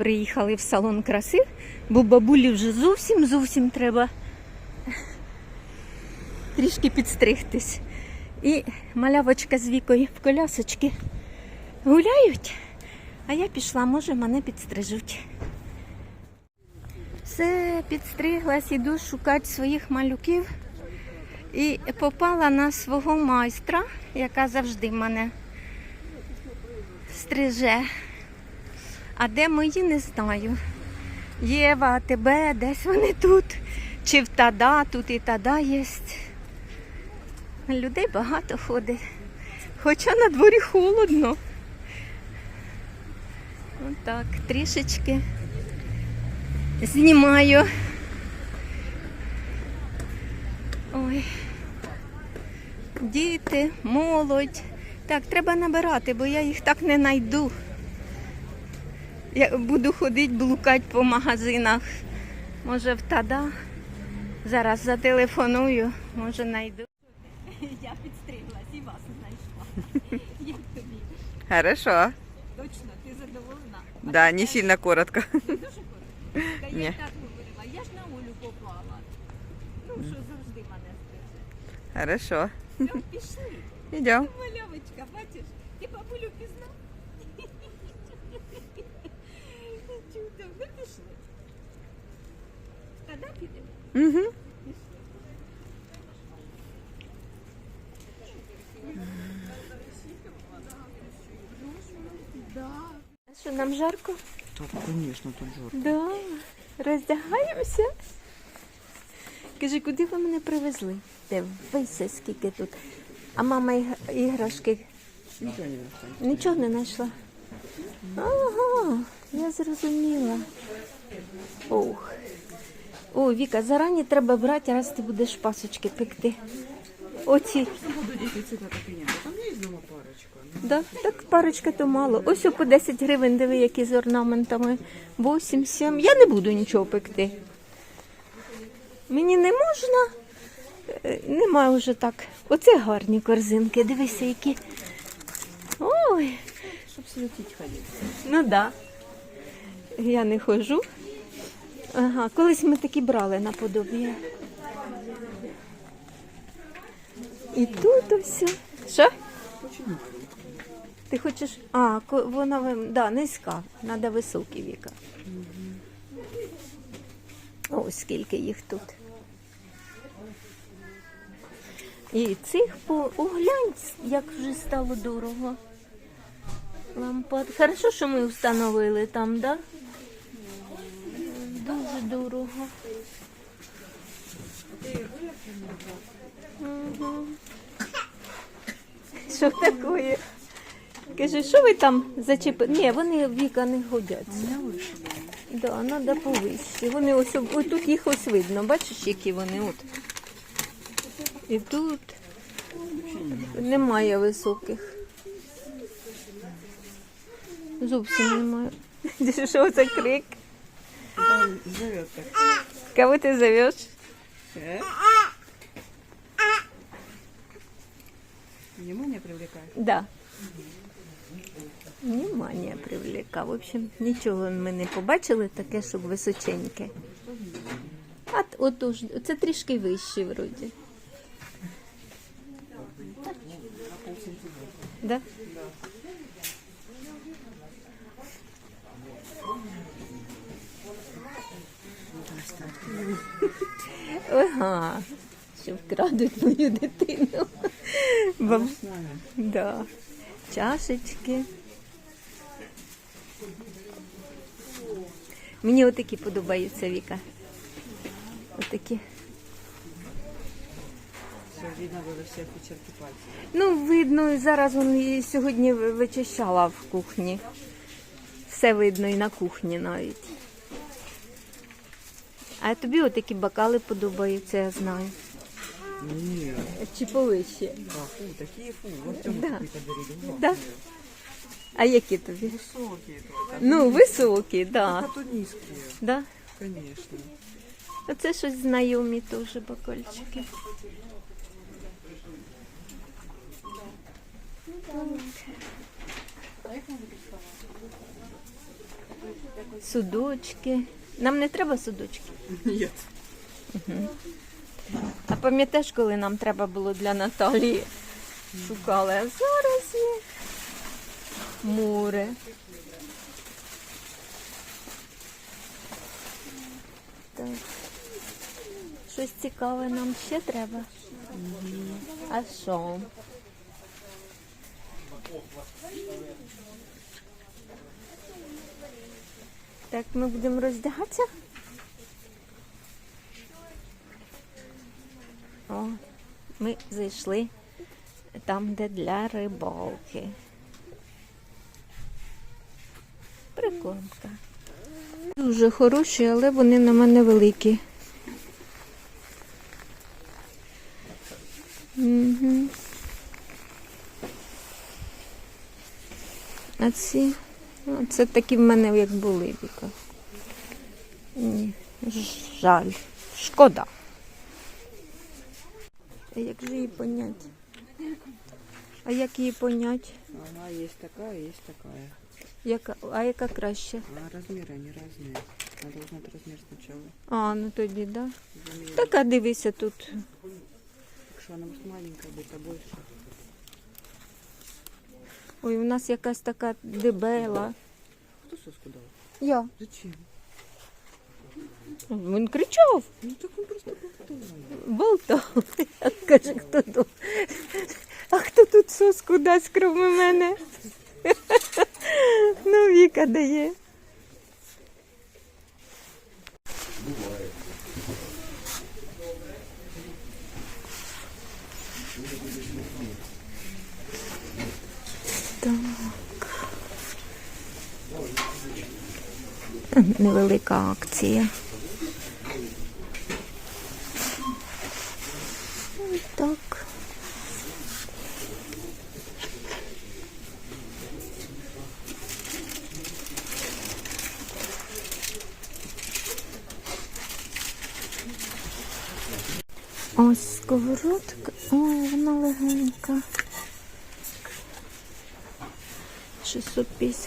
Приїхали в салон краси, бо бабулі вже зовсім зовсім треба трішки підстригтись. І малявочка з вікою в колясочки гуляють, а я пішла, може, мене підстрижуть. Все, підстриглась, іду шукати своїх малюків. І попала на свого майстра, яка завжди мене стриже. А де мої, не знаю. Єва, тебе, десь вони тут. Чи в тада, тут і тада є. Людей багато ходить. Хоча на дворі холодно. Отак, трішечки знімаю. Ой. Діти, молодь. Так, треба набирати, бо я їх так не знайду. Я буду ходити, блукати по магазинах. Може, в тада. Зараз зателефоную, може знайду. Я підстриглась і вас знайшла. Як тобі? Хорошо. Точно, ти задоволена? Да, не сильно коротко. Дуже коротко. Та я Ні. й так говорила, я ж на Олю поклала. Ну, що завжди мене стриже. Хорошо. Все, пішли. Идем. Малявочка, бачиш, ти бабулю пізнав? Чудо, ну пішли. Тоді підемо. Угу. Що, нам жарко? Так, конечно, тут жарко. Да. Роздягаємося. Кажи, куди ви мене привезли? Дивися, скільки тут. А мама іграшки Ничего не нашла. нічого не знайшла. Ага, я зрозуміла. Ох. О, Віка, зарані треба брати, раз ти будеш пасочки пекти. Оці. Там есть дома парочка. Да, так парочка то мало. Ось по 10 гривень, диви, які з орнаментами. 8, 7. Я не буду нічого пекти. Мені не можна. Е, Нема вже так. Оце гарні корзинки. Дивися, які. Ой, Чтоб светить ходить. ну да. Я не ходжу. Ага, колись ми такі брали на подобі. І тут ось. Що? Ти хочеш. А, вона да, низька, треба високий віка. Ось скільки їх тут. І цих по оглянь, як вже стало дорого. Лампад. Хорошо, що ми встановили там, да? Дуже дорого. Угу. Що таке? Каже, що ви там зачепили? Ні, вони віка не годяться. Да, треба повище. Вони ось ось тут їх ось видно. Бачиш, які вони от. І тут немає високих. Зовсім немає. Що це крик? Да, зовет так. Кого ти зовеш? Э? Внимание привлекает. Да. Внимание привлека. В общем, нічого ми не побачили таке, щоб височеньке. А т- отож, це трішки вище вроді. Да? Ага, що вкрадуть мою дитину. Баб... Да. Чашечки. Мені отакі подобаються Віка. Отакі. Видно было все почерки. Ну, видно, зараз і сьогодні вичищала в кухні. Все видно і на кухні навіть. А тобі отакі бокали подобаються, я знаю. Нет. Чи повище? Да, фу, такие фу. Вот Тёма Да. какие-то. Да. А які тобі? Только. Ну, високі, так. Да. А то низкие, Да? конечно. Оце щось знайомі теж бокальчики. Судочки. Нам не треба судочки. Нет. А пам'ятаєш, коли нам треба було для Наталії? Шукали, а зараз є море. Так. Щось цікаве нам ще треба. А що? Так, ми будемо роздягатися. О, ми зайшли там, де для рибалки. Прикормка. Дуже хороші, але вони на мене великі. Угу. А ці, це такі в мене як були віка. Ні, ж- жаль. Шкода. А як же її понять? А як її понять? Она есть такая, есть такая. Яка, а яка краще? А размеры они разные. Надо узнать размер сначала. А, ну тоді, да. Замерить. Так, а дивися тут. Так что она может маленькая быть, а больше. Ой, у нас якась така дебела. Кто соску дал? Я. Зачем? Він кричав, Ну так он просто болтает. болтав. Каже, хто тут? А хто тут соску дасть, крім мене? Ну, Віка дає. Так. Невелика акція. Так. Ось сковородка. Ой, вона легенька.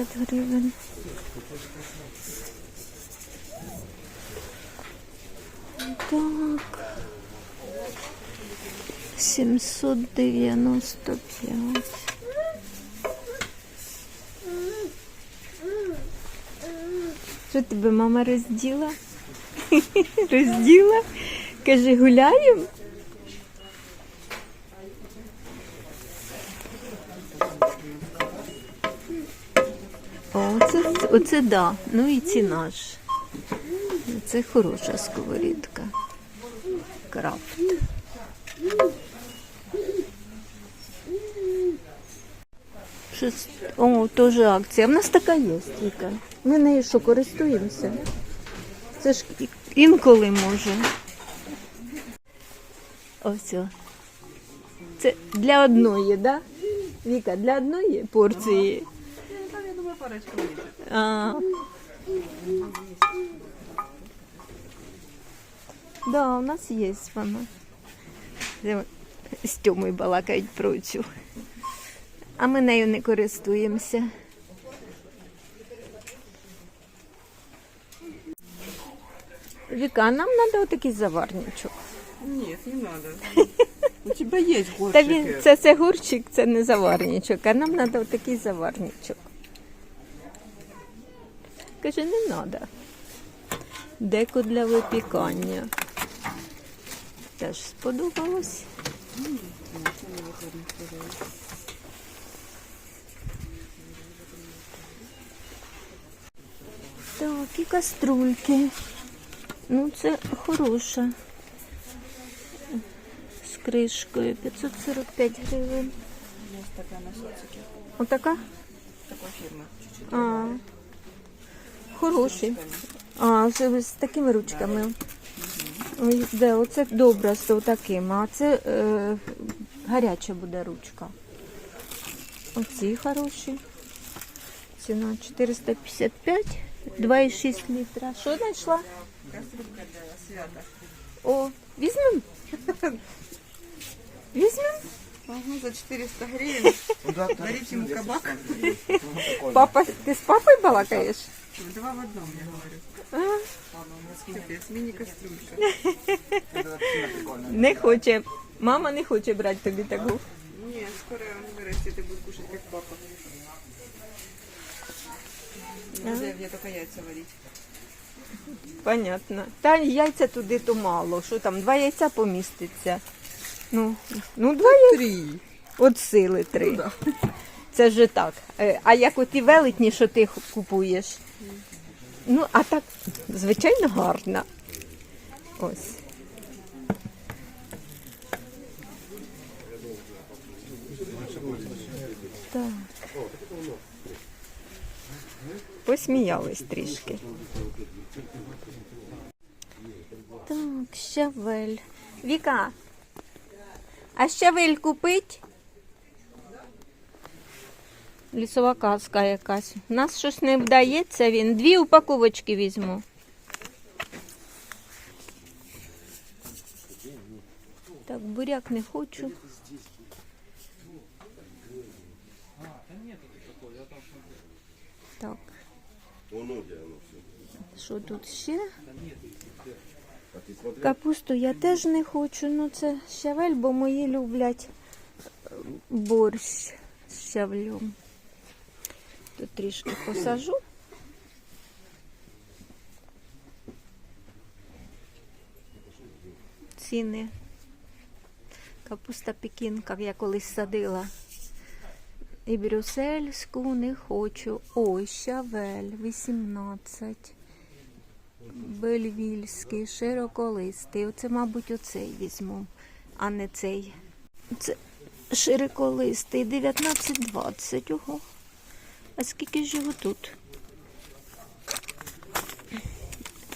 650 гривень. Так. 795. Що тебе мама розділа? розділа? Каже, гуляємо? О, оце да. Ну і ціна ж. Це хороша сковорідка. Крафт. Щось, о, теж акція. В нас така є, Віка. Ми нею що користуємося? Це ж інколи може. Ось. Це для одної, так? Да? Віка, для одної порції. Влезет. А. Да, у нас є вона. З Тьомою балакають про цю. А ми нею не користуємося. Віка, нам треба отакий заварничок. Нет, не надо. У тебя есть Та він, це, це гурчик, це не заварничок, а нам треба отакий заварничок. Каже, не треба. Деко для випікання. Теж сподобалось. Так, і каструльки. Ну, це хороша. З кришкою 545 гривень. Есть такая на сотике. Отака? Такой фирмы. Чуть-чуть. Хороший. А, з, з такими ручками. Ой, де, оце добре з таким, а це е, гаряча буде ручка. Оці хороші. Ціна 455, 2,6 літра. Що знайшла? Кастрюлька для свята. О, візьмем? Візьмем? Ага, за 400 гривен. Дарить ему кабак. Папа, ти з папою балакаєш? Ну, Два в одном, я говорю. А? Капец, мини-кастрюлька. Не хоче. Мама не хоче брати тобі таку. Не, скоро он вырастет и будет кушать как папа. Нельзя мне только яйца варить. Понятно. Та яйця туди то мало. Що там, два яйця поміститься. Ну, ну два яйця. Три. От сили три. Ну, да. Це вже так. Е, А як оті велетні, що ти х- купуєш? Ну, а так, звичайно, гарна. Ось. Так. Посміялись трішки. Так, щавель. Віка, а щавель купить? Лісова казка якась. У нас щось не вдається він. Дві упаковочки візьму. Так, буряк не хочу. Так. Що тут ще? Капусту я теж не хочу. Ну це щавель, бо мої люблять борщ з щавлем. Тут трішки посажу. Ціни. Капуста пекінка я колись садила. І брюссельську не хочу. Ой, щавель 18. Бельвільський, широколистий. Оце, мабуть, оцей візьму, а не цей. Це широколистий, 19-20. Ого. А скільки ж його тут?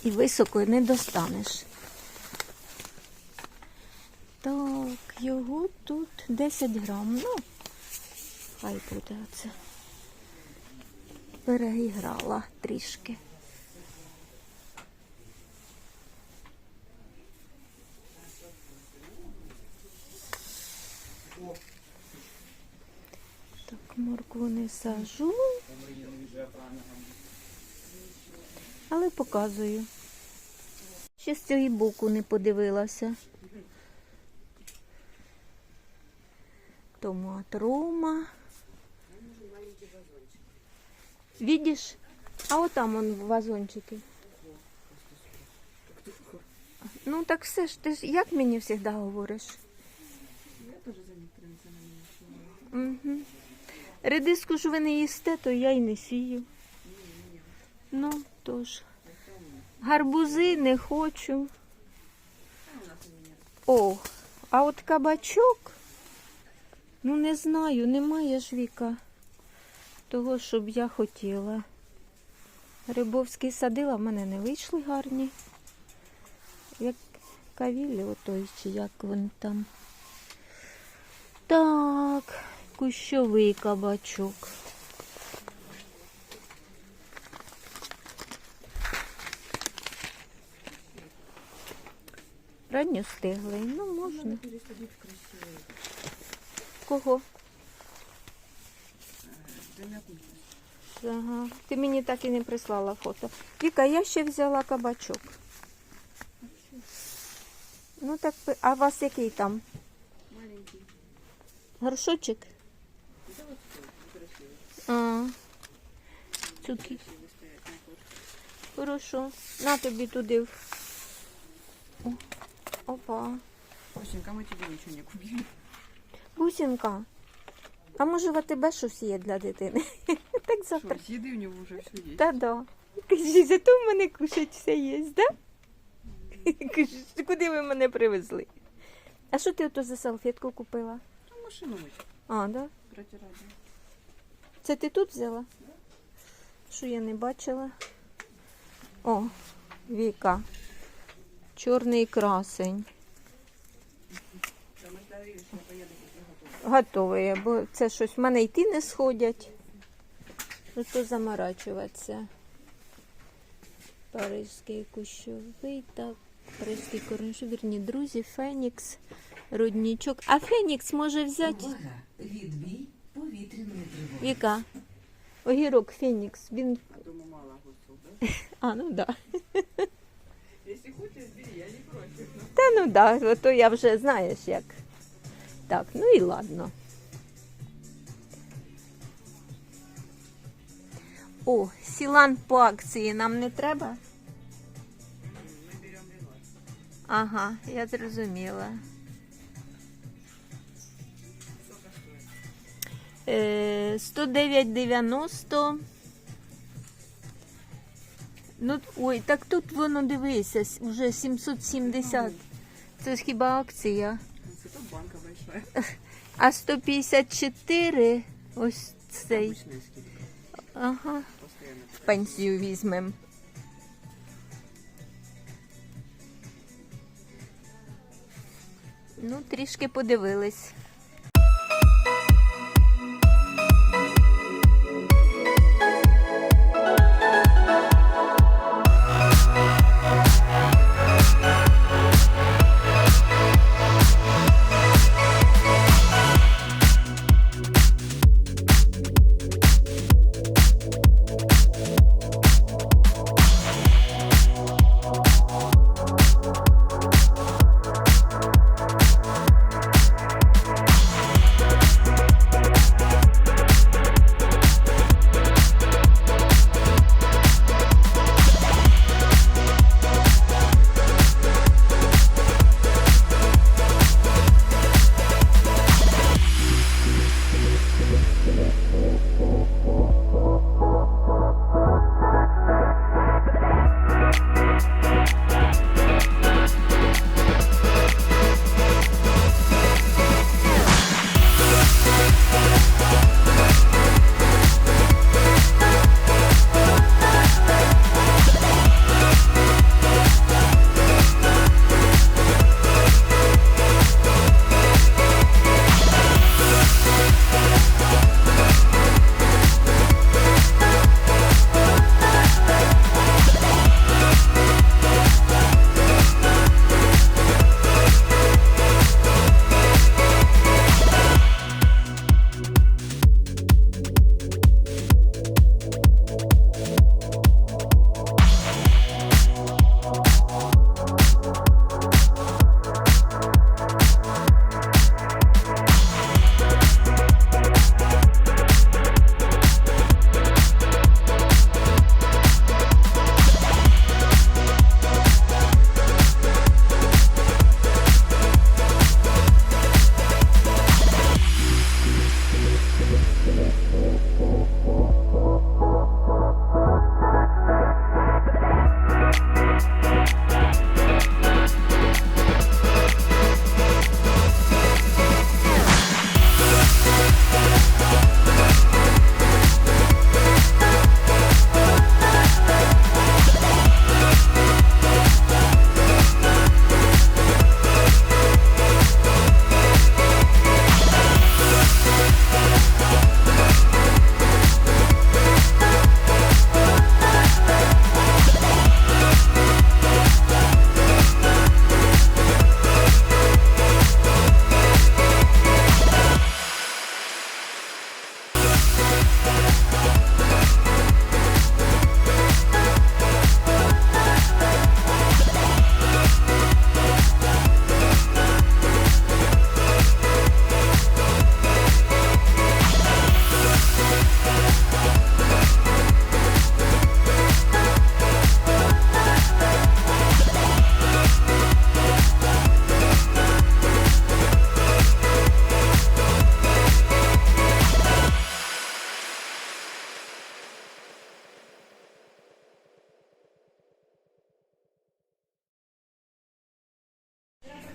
І високо не достанеш. Так, його тут 10 грам. Ну, хай буде оце. Переіграла трішки. Так, моркву не сажу. Але показую. Ще з цього боку не подивилася. Томат Рома. Видиш? А от там он вазончики. Ну так все ж ти ж як мені завжди говориш? Я теж за Угу. Редиску ж ви не їсте, то я й не сію. Ну, тож. Гарбузи не хочу. О, а от кабачок, ну не знаю, немає ж віка того, щоб я хотіла. Рибовський садила, в мене не вийшли гарні. Як кавілі отой, чи як вони там. Так, кущовий кабачок. Ранньостиглий, ну можна. Кого? Ага. Ти мені так і не прислала фото. Віка, я ще взяла кабачок. Ну так, а у вас який там? Маленький. Горшочок? А, цуки. Хорошо. На тобі туди. в- О, Опа. Осенька, мы тебе ничего не купили. Бусинка. А може в АТБ щось є для дитини? Так завтра. Что, еды у него уже все есть. Та да. Кажи, зато в мене кушать все є, да? Кажи, куди ви мене привезли? А що ти ото за салфетку купила? Ну, машину мыть, А, да? протирать. Це ти тут взяла? Що я не бачила? О, Віка. Чорний красень. Готовий, бо це щось в мене йти не сходять. Ну то заморачуватися. Паризький кущовий, так, паризький корниш, вірні друзі, Фенікс, руднічок. А Фенікс може взяти Увага! Відбій. Віка. Огірок Фенікс. Він А дома мало огурцов. А, ну да. Если хочешь, бери, я не против. но Та ну да, ото я вже знаєш як. Так, ну і ладно. О, сілан по акції нам не треба? Ага, я зрозуміла. 109,90. Ну, ой, так тут воно дивися, вже 770. Це ж хіба акція. Зато банка большая. А 154 ось цей. Ага. Постоянно. Пенсію візьмемо. Ну, трішки подивились.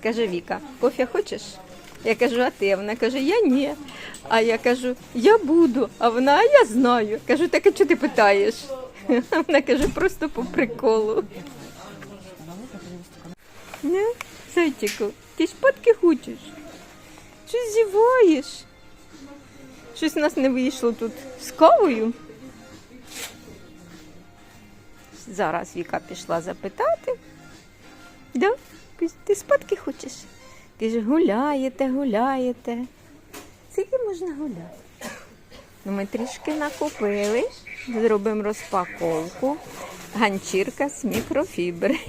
Каже Віка, кофе хочеш? Я кажу, а ти? Вона каже, я ні. А я кажу, я буду. А вона, а я знаю. Кажу, так а чого ти питаєш? Вона каже, просто по приколу. Не, зайчику, ти спадки хочеш? Щось зіваєш? Щось у нас не вийшло тут з кавою. Зараз Віка пішла запитати. Да? Ти спадки хочеш? Каже, гуляєте, гуляєте. Скільки можна гуляти? Ну, ми трішки накупили, зробимо розпаковку. Ганчірка з мікрофібри.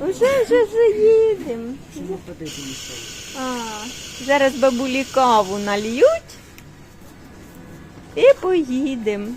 Уже, вже їдемо. Зараз бабулі каву нальють і поїдемо.